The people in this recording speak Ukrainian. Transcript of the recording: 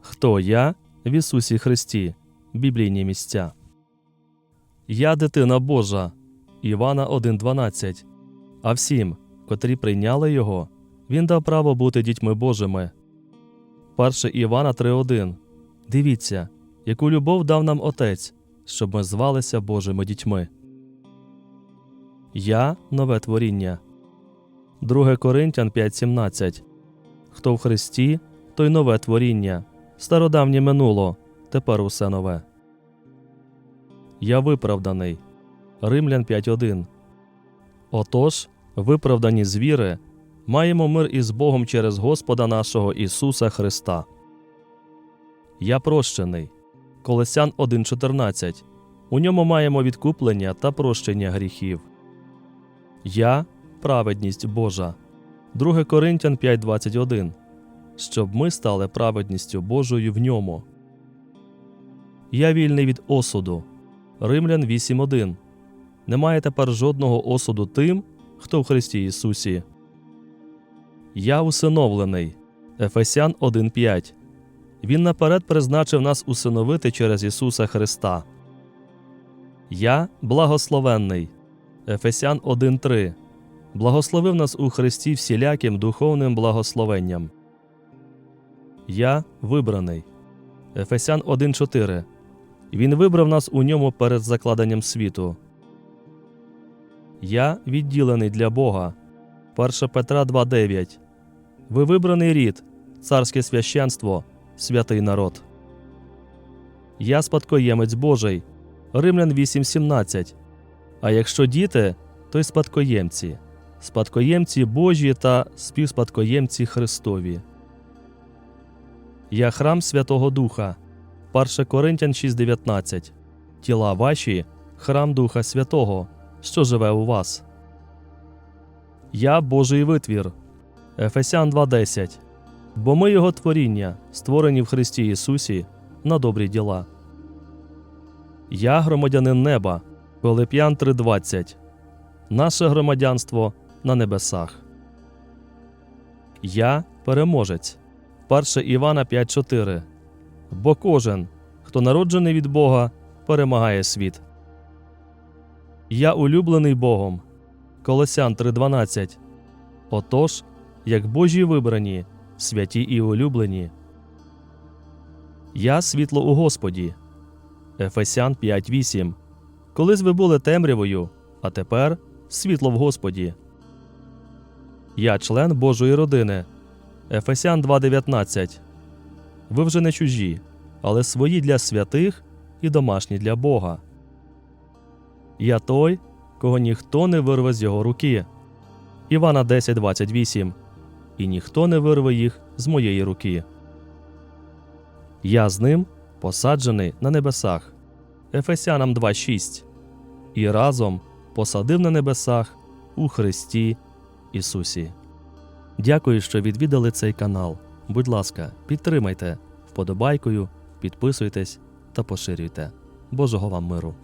Хто я в Ісусі Христі? Біблійні місця. Я дитина Божа. Івана 1.12. А всім, котрі прийняли його, він дав право бути дітьми Божими. 1 Івана 3.1. Дивіться, яку любов дав нам Отець, щоб ми звалися Божими дітьми. Я нове творіння. 2 Коринтян 5.17. Хто в Христі, той нове творіння. Стародавнє минуло, тепер усе нове. Я виправданий. Римлян 5.1. Отож, виправдані з віри, маємо мир із Богом через Господа нашого Ісуса Христа. Я прощений. Колесян 1.14. У ньому маємо відкуплення та прощення гріхів. Я праведність Божа. 2 Коринтян 5.21. Щоб ми стали праведністю Божою в ньому. Я вільний від осуду. Римлян 8.1. Немає тепер жодного осуду тим, хто в Христі Ісусі. Я усиновлений. Ефесян 1.5. Він наперед призначив нас усиновити через Ісуса Христа. Я благословенний. Ефесян 1.3. Благословив нас у Христі всіляким духовним благословенням. Я вибраний. Ефесян 1.4. Він вибрав нас у ньому перед закладенням світу. Я відділений для Бога. 1 Петра 2.9. Ви вибраний рід, царське священство, святий народ. Я спадкоємець Божий. Римлян 8.17. А якщо діти, то й спадкоємці, спадкоємці Божі та співспадкоємці Христові. Я храм Святого Духа. 1 Коринтян 6.19. Тіла ваші храм Духа Святого, що живе у вас. Я Божий витвір. Ефесян 2.10. Бо ми Його творіння, створені в Христі Ісусі на добрі діла. Я громадянин неба. Пилип'ян 3.20. Наше громадянство на небесах. Я переможець. 1 Івана 5.4. Бо кожен, хто народжений від Бога, перемагає світ. Я улюблений Богом. Колосян 3.12. Отож, як Божі вибрані, святі і улюблені. Я світло у Господі. Ефесян 5.8. Колись ви були темрявою, а тепер світло в Господі. Я член Божої родини. Ефесян 2.19. Ви вже не чужі, але свої для святих і домашні для Бога. Я той, кого ніхто не вирве з його руки. Івана 10.28. І ніхто не вирве їх з моєї руки. Я з ним посаджений на небесах. Ефесянам 2.6. І разом посадив на небесах у Христі Ісусі. Дякую, що відвідали цей канал. Будь ласка, підтримайте вподобайкою, підписуйтесь та поширюйте. Божого вам миру!